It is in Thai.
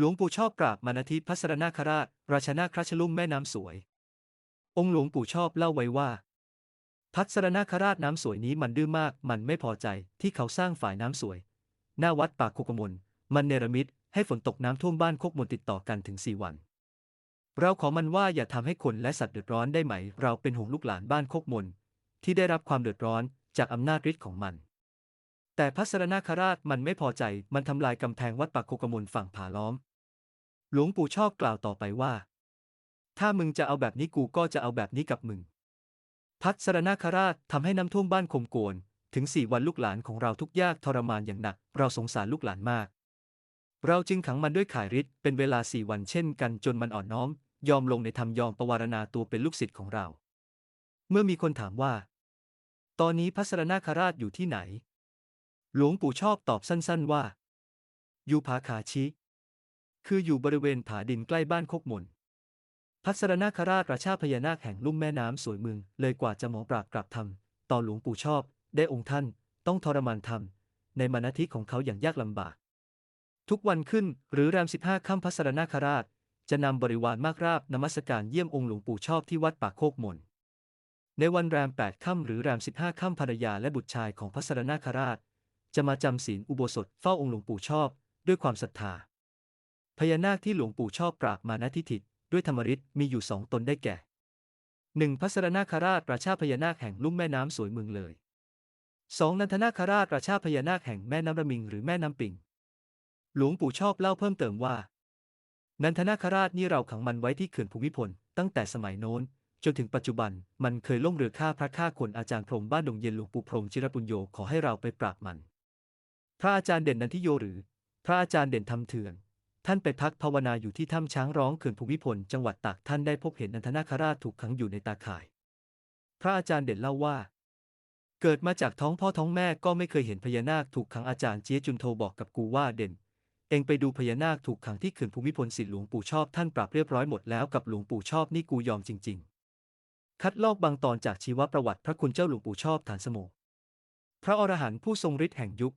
หลวงปู่ชอบกราบมานาทิพัสรนาคราช ราชนาคราชลุ่มแม่น้ำสวย องค์หลวงปู่ชอบเล่าไว้ว่า พัสรนาคราชน้ำสวยนี้มันดื้อมาก มันไม่พอใจที่เขาสร้างฝ่ายน้ำสวย หน้าวัดปากโคกมล มันเนรมิตให้ฝนตกน้ำท่วมบ้านโคกมลติดต่อกันถึงสี่วัน เราขอมันว่าอย่าทำให้คนและสัตว์เดือดร้อนได้ไหม เราเป็นห่วงลูกหลานบ้านโคกมลที่ได้รับความเดือดร้อนจากอำนาจฤทธิ์ของมัน แต่พัสรนาคราชมันไม่พอใจ มันทำลายกำแพงวัดปากโคกมลฝั่งผาล้อม หลวงปู่ชอบกล่าวต่อไปว่า ถ้ามึงจะเอาแบบนี้กูก็จะเอาแบบนี้กับมึง พัสรนาคราชทำให้น้ำท่วมบ้านคมโกนถึงสี่วันลูกหลานของเราทุกยากทรมานอย่างหนัก เราสงสารลูกหลานมาก เราจึงขังมันด้วยข่ายฤทธิ์เป็นเวลาสี่วันเช่นกันจนมันอ่อนน้อม ยอมลงในธรรมยอมประวารณาตัวเป็นลูกศิษย์ของเรา เมื่อมีคนถามว่า ตอนนี้พัสรนาคราชอยู่ที่ไหน หลวงปู่ชอบตอบสั้นๆว่า อยู่ผาขาชิ คืออยู่บริเวณผาดินใกล้บ้านโคกมนพัสรนาคราชราชาพญานาคแห่งลุ่มแม่น้ำสวยเมืองเลยกว่าจะหมอปรากกลับทำต่อหลวงปู่ชอบ ได้องค์ท่าน ต้องทรมานทำในมานาทิของเขาอย่างยากลำบาก ทุกวันขึ้นหรือแรมสิบห้าค่ำพัสรนาคราช จะนำบริวารมากราบนมัสการเยี่ยมองค์หลวงปู่ชอบที่วัดปากโคกมนในวันแรมแปดค่ำหรือแรมสิบห้าค่ำภรรยาและบุตรชายของพัสรนาคราช จะมาจำศีลอุโบสถเฝ้าองค์หลวงปู่ชอบ ด้วยความศรัทธา พญานาคที่หลวงปู่ชอบปราบมาณทิฐิด้วยธรรมฤทธิ์มีอยู่สองตนได้แก่หนึ่งพัสรนาคราชราชาพญานาคแห่งลุ่มแม่น้ำสวยเมืองเลยสองนันทนาคราชราชาพญานาคแห่งแม่น้ำระมิงหรือแม่น้ำปิง หลวงปู่ชอบเล่าเพิ่มเติมว่า นันทนาคราชนี่เราขังมันไว้ที่เขื่อนภูมิพล ตั้งแต่สมัยโน้น จนถึงปัจจุบันมันเคยล่มเรือฆ่าพระฆ่าคนอาจารย์พรมบ้านดงเย็นหลวงปู่พรมจิรปุญโยขอให้เราไปปราบมัน พระอาจารย์เด่นนันทิโยหรือ พระอาจารย์เด่นทำเถื่อน ท่านไปพักภาวนาอยู่ที่ถ้ำช้างร้องเขื่อนภูมิพลจังหวัดตากท่านได้พบเห็นนันทนาคราชถูกขังอยู่ในตาข่าย พระอาจารย์เด่นเล่าว่า เกิดมาจากท้องพ่อท้องแม่ก็ไม่เคยเห็นพญานาคถูกขังอาจารย์เจี๊ยจุนโทบอกกับกูว่าเด่น เองไปดูพญานาคถูกขังที่เขื่อนภูมิพลสิทธิหลวงปู่ชอบท่านปรับเรียบร้อยหมดแล้วกับหลวงปู่ชอบนี่กูยอมจริง ๆ คัดลอกบางตอนจากชีวประวัติพระคุณเจ้าหลวงปู่ชอบฐานสโมพระอรหันต์ผู้ทรงฤทธิ์แห่งยุค